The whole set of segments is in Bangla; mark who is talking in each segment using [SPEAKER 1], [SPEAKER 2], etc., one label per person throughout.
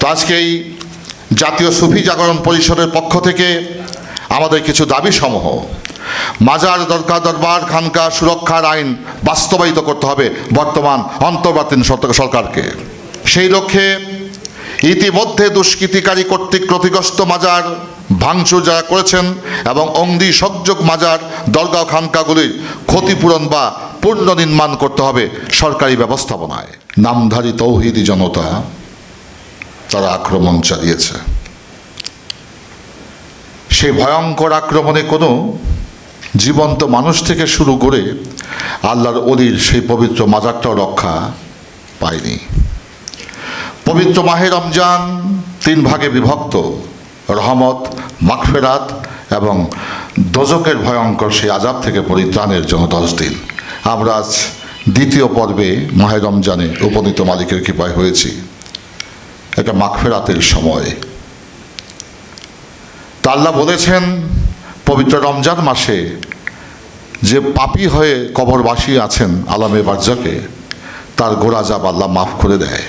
[SPEAKER 1] তো আজকে এই জাতীয় সুফি জাগরণ পরিষদের পক্ষ থেকে আমাদের কিছু দাবি সমূহ মাজার দরকার দরবার খানকা সুরক্ষার আইন বাস্তবায়িত করতে হবে বর্তমান অন্তর্বর্তীন সরকারকে। সেই লক্ষ্যে ইতিমধ্যে দুষ্কৃতিকারী কর্তৃক ক্ষতিগ্রস্ত মাজার ভাঙচুর যারা করেছেন এবং অঙ্গি সংযোগ মাজার দরগা খানকাগুলির ক্ষতিপূরণ বা পুনর্নির্মাণ করতে হবে সরকারি ব্যবস্থাপনায়। নামধারী তৌহিদি জনতা তারা আক্রমণ চালিয়েছে। সেই ভয়ঙ্কর আক্রমণে কোনো জীবন্ত মানুষ থেকে শুরু করে আল্লাহর অলির সেই পবিত্র মাজারটাও রক্ষা পায়নি। পবিত্র মাহে রমজান তিন ভাগে বিভক্ত, রহমত, মাগফেরাত এবং দোজকের ভয়ঙ্কর সেই আজাব থেকে পরিত্রাণের জন্য দশ দিন। আমরা আজ দ্বিতীয় পর্বে মাহে রমজানে উপনীত মালিকের কৃপায় হয়েছি। এটা মাগফেরাতের সময়। তা আল্লাহ বলেছেন, পবিত্র রমজান মাসে যে পাপী হয়ে কবরবাসী আছেন আলামে বার্জাকে, তার গোড়া যাব আল্লাহ মাফ করে দেয়।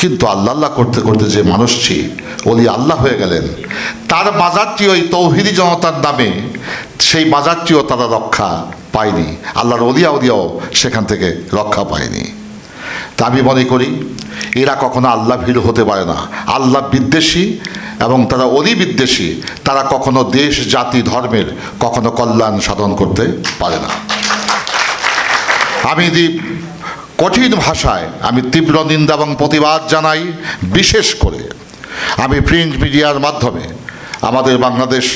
[SPEAKER 1] কিন্তু আল্লাহ আল্লাহ করতে করতে যে মানুষটি ওলি আল্লাহ হয়ে গেলেন, তার বাজারটি ওই তৌহিদি জনতার নামে, সেই বাজারটিও তারা রক্ষা পায়নি। আল্লাহর অলিয়া উলিয়াও সেখান থেকে রক্ষা পায়নি। তা আমি মনে করি, এরা কখনো আল্লাহ ভীরু হতে পারে না। আল্লাহ বিদ্বেষী এবং তারা অলি বিদ্বেষী তারা কখনো দেশ, জাতি, ধর্মের কখনো কল্যাণ সাধন করতে পারে না। আমি দি কঠিন ভাষায় আমি তীব্র নিন্দা এবং প্রতিবাদ জানাই, বিশেষ করে আমি প্রিন্ট মিডিয়ার মাধ্যমে আমাদের বাংলাদেশ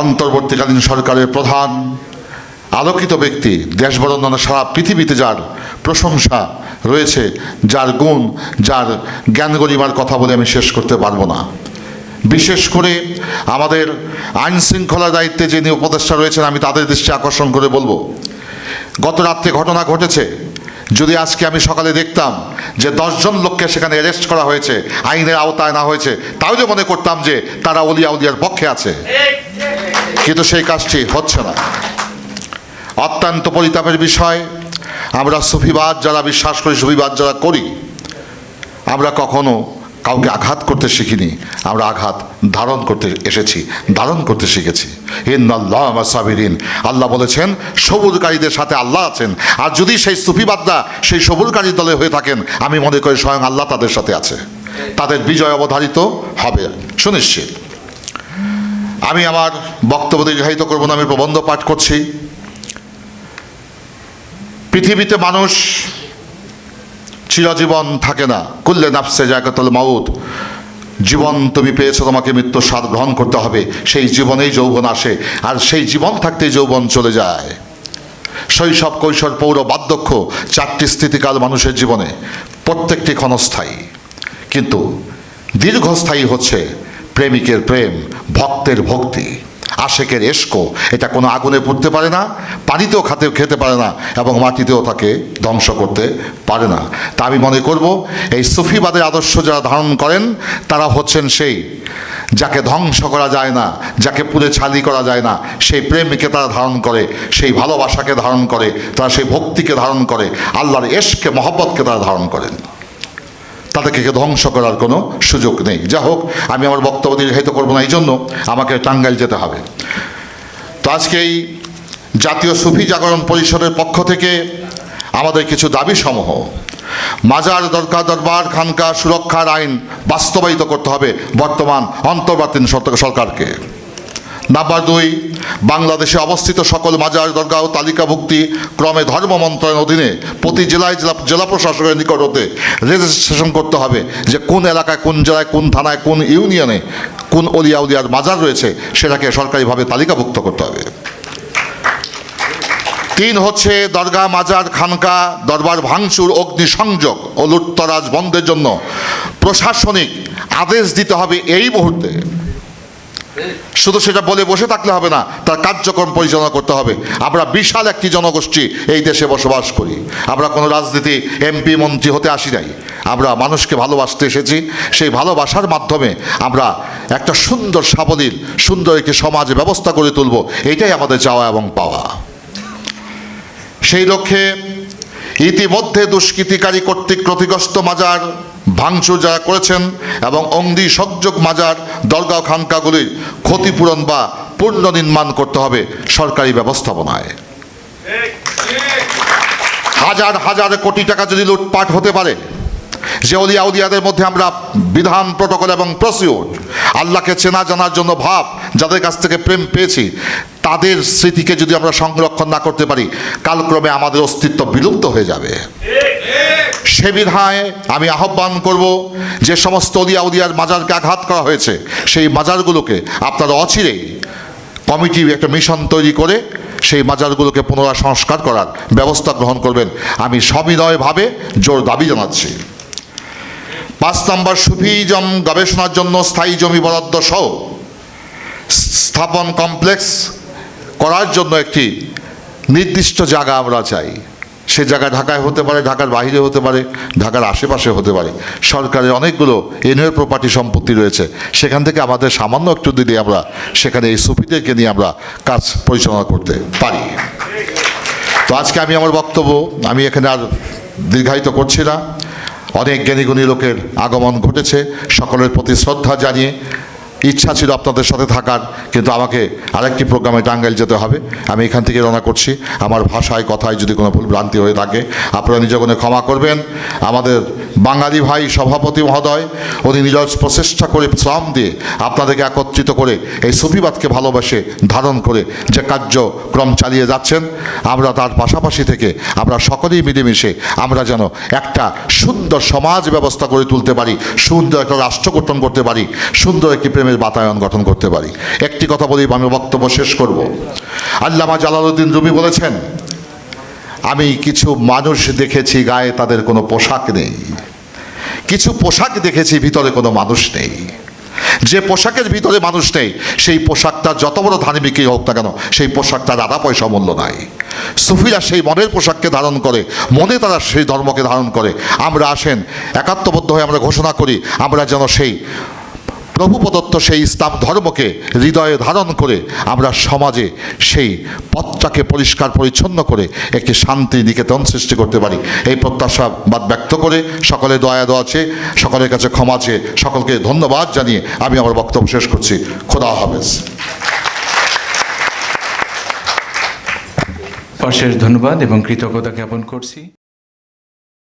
[SPEAKER 1] অন্তর্বর্তীকালীন সরকারের প্রধান, আলোকিত ব্যক্তি দেশ বরণনা সারা পৃথিবীতে যার প্রশংসা রয়েছে, যার গুণ, যার জ্ঞান গরিমার কথা বলে আমি শেষ করতে পারব না। বিশেষ করে আমাদের আইন শৃঙ্খলা দায়িত্বে যিনি উপদেষ্টা রয়েছেন, আমি তাদের দৃষ্টি আকর্ষণ করে বলব। গত রাত্রে ঘটনা ঘটেছে, যদি আজকে আমি সকালে দেখতাম যে দশজন লোককে সেখানে অ্যারেস্ট করা হয়েছে, আইনের আওতায় না হয়েছে, তাহলে মনে করতাম যে তারা অলিয়া উলিয়ার পক্ষে আছে। কিন্তু সেই কাজটি হচ্ছে না। অত্যন্ত পরিতাপের বিষয় আমরা সুফিবাদ যারা বিশ্বাস করি, সুফিবাদ যারা করি, আমরা কখনো কাউকে আঘাত করতে শিখিনি। আমরা আঘাত ধারণ করতে এসেছি, ধারণ করতে শিখেছি। ইন্নাল্লাহ সাবিরিন আল্লাহ বলেছেন, সবুজকারীদের সাথে আল্লাহ আছেন। আর যদি সেই সুফিবাদরা সেই সবুজকারী দলে হয়ে থাকেন, আমি মনে করি স্বয়ং আল্লাহ তাদের সাথে আছে। তাদের বিজয় অবধারিত হবে। সুনিশ্চিত। আমি আমার বক্তব্য দীর্ঘায়িত করব না, আমি প্রবন্ধ পাঠ করছি। পৃথিবীতে মানুষ চিরজীবন থাকে না। কুল্লে নাফসে জায়গাতল মাউত। জীবন তুমি পেয়েছ, তোমাকে মৃত্যুর স্বাদ গ্রহণ করতে হবে। সেই জীবনেই যৌবন আসে, আর সেই জীবন থাকতেই যৌবন চলে যায়। শৈশব, কৈশোর, পৌর, বার্ধক্য, চারটি স্থিতিকাল মানুষের জীবনে। প্রত্যেকটি ক্ষণস্থায়ী। কিন্তু দীর্ঘস্থায়ী হচ্ছে প্রেমিকের প্রেম, ভক্তের ভক্তি। আশেকের এস্কো এটা কোনো আগুনে পুড়তে পারে না পানিতেও খাতে খেতে পারে না এবং মাটিতেও তাকে ধ্বংস করতে পারে না। তা আমি মনে করব, এই সুফিবাদের আদর্শ যারা ধারণ করেন, তারা হচ্ছেন সেই যাকে ধ্বংস করা যায় না, যাকে পুড়ে ছালি করা যায় না, সেই প্রেমকে তারা ধারণ করে, সেই ভালোবাসাকে ধারণ করে, তারা সেই ভক্তিকে ধারণ করে, আল্লাহর এশকে, মহব্বতকে তারা ধারণ করেন। তাদেরকে ধ্বংস করার কোনো সুযোগ নেই। যা হোক, আমি আমার বক্তব্য দীর্ঘায়িত করব না এই জন্য আমাকে টাঙ্গাইল যেতে হবে। তো আজকে এই জাতীয় সুফি জাগরণ পরিষদের পক্ষ থেকে আমাদের কিছু দাবি সমূহ। মাজার দরকার দরবার, খানকা সুরক্ষার আইন বাস্তবায়িত করতে হবে বর্তমান অন্তর্বর্তীন সরকারকে। নাম্বার দুই, বাংলাদেশে অবস্থিত সকল মাজার দরগা ও তালিকাভুক্তি ক্রমে ধর্ম মন্ত্রণালয়ের অধীনে প্রতি জেলায় জেলা জেলা প্রশাসকের নিকট হতে রেজিস্ট্রেশন করতে হবে যে কোন এলাকায়, কোন জেলায়, কোন থানায়, কোন ইউনিয়নে কোন অলিয়া উলিয়ার মাজার রয়েছে সেটাকে সরকারিভাবে তালিকাভুক্ত করতে হবে। তিন হচ্ছে দরগা, মাজার, খানকা, দরবার, ভাঙচুর, অগ্নিসংযোগ ও লুটতরাজ বন্ধের জন্য প্রশাসনিক আদেশ দিতে হবে এই মুহূর্তে। শুধু সেটা বলে বসে থাকলে হবে না, তার কার্যক্রম পরিচালনা করতে হবে। আমরা বিশাল একটি জনগোষ্ঠী এই দেশে বসবাস করি। আমরা কোনো রাজনীতি এমপি, মন্ত্রী হতে আসি নাই। আমরা মানুষকে ভালোবাসতে এসেছি। সেই ভালোবাসার মাধ্যমে আমরা একটা সুন্দর সাবলীল, সুন্দর একটি সমাজ ব্যবস্থা করে তুলব। এটাই আমাদের চাওয়া এবং পাওয়া। সেই লক্ষ্যে ইতিমধ্যে দুষ্কৃতিকারী কর্তৃক ক্ষতিগ্রস্ত মাজার ভাঙচুর যারা করেছেন এবং অঙ্গি সংযোগ মাজার দরগা খানকাগুলির ক্ষতিপূরণ বা পুনর্নির্মাণ করতে হবে সরকারি ব্যবস্থাপনায়। হাজার হাজার কোটি টাকা যদি লুটপাট হতে পারে, যে অলিয়া উলিয়াদের মধ্যে আমরা বিধান, প্রটোকল এবং প্রসিওর আল্লাহকে চেনা জানার জন্য ভাব, যাদের কাছ থেকে প্রেম পেয়েছি তাদের স্মৃতিকে যদি আমরা সংরক্ষণ না করতে পারি, কালক্রমে আমাদের অস্তিত্ব বিলুপ্ত হয়ে যাবে। সে বিধায় আমি আহ্বান করব যে সমস্ত অলিয়া উদিয়ার মাজারকে আঘাত করা হয়েছে, সেই মাজারগুলোকে আপনারা অচিরেই কমিটি একটা মিশন তৈরি করে সেই মাজারগুলোকে পুনরায় সংস্কার করার ব্যবস্থা গ্রহণ করবেন। আমি সবিনয়ভাবে জোর দাবি জানাচ্ছি। পাঁচ নম্বর, সুফিজম গবেষণার জন্য স্থায়ী জমি বরাদ্দ সহ স্থাপন কমপ্লেক্স করার জন্য একটি নির্দিষ্ট জায়গা আমরা চাই। সে জায়গা ঢাকায় হতে পারে, ঢাকার বাইরে হতে পারে, ঢাকার আশেপাশে হতে পারে। সরকারের অনেকগুলো এনএর প্রপার্টি সম্পত্তি রয়েছে। সেখান থেকে আমাদের সামান্য একটু দিলে আমরা সেখানে এই সুফিদেরকে নিয়ে আমরা কাজ পরিচালনা করতে পারি। তো আজকে আমি আমার বক্তব্য, আমি এখানে আর দীর্ঘায়িত করছি না। অনেক জ্ঞানীগুণী লোকের আগমন ঘটেছে। সকলের প্রতি শ্রদ্ধা জানিয়ে ইচ্ছা ছিল আপনাদের সাথে থাকার, কিন্তু আমাকে আরেকটি প্রোগ্রামে টাঙ্গাইল যেতে হবে। আমি এখান থেকে রওনা করছি। আমার ভাষায়, কথায় যদি কোনো ভুল ভ্রান্তি হয়ে থাকে, আপনারা নিজগুণে ক্ষমা করবেন। আমাদের বাঙালি ভাই সভাপতি মহোদয়, উনি নিরজ প্রচেষ্টা করে শ্রম দিয়ে আপনাদেরকে একত্রিত করে এই সুফিবাদকে ভালোবাসে ধারণ করে যে কার্যক্রম চালিয়ে যাচ্ছেন। আমরা তার পাশাপাশি থেকে আমরা সকলেই মিলেমিশে আমরা যেন একটা সুন্দর সমাজ ব্যবস্থা গড়ে তুলতে পারি, সুন্দর একটা রাষ্ট্র গঠন করতে পারি, সুন্দর একটি প্রেমের বাতায়ন গঠন করতে পারি। একটি কথা বলেই আমি বক্তব্য শেষ করব। আল্লামা জালালউদ্দিন রুমি বলেছেন, আমি কিছু মানুষ দেখেছি, গায়ে তাদের কোনো পোশাক নেই। কিছু পোশাক দেখেছি, ভিতরে কোনো মানুষ নেই। যে পোশাকের ভিতরে মানুষ নেই, সেই পোশাকটা যত বড় ধার্মিকই হোক না কেন, সেই পোশাকটা আধা পয়সা মূল্য নাই। সুফিরা সেই মনের পোশাককে ধারণ করে, মনে তারা সেই ধর্মকে ধারণ করে। আমরা আসেন, একাত্মবদ্ধ হয়ে আমরা ঘোষণা করি, আমরা যেন সেই প্রভু প্রদত্ত সেই ইসলাম ধর্মকে হৃদয়ে ধারণ করে আমরা সমাজে সেই পথটাকে পরিষ্কার পরিচ্ছন্ন করে একটি শান্তি নিকেতন সৃষ্টি করতে পারি। এই প্রত্যাশাবাদ ব্যক্ত করে সকলে দয়া চেয়ে, সকলের কাছে ক্ষমা চেয়ে, সকলকে ধন্যবাদ জানিয়ে আমি আমার বক্তব্য শেষ করছি। খোদা হাফেজ।
[SPEAKER 2] অশেষ ধন্যবাদ এবং কৃতজ্ঞতা জ্ঞাপন করছি।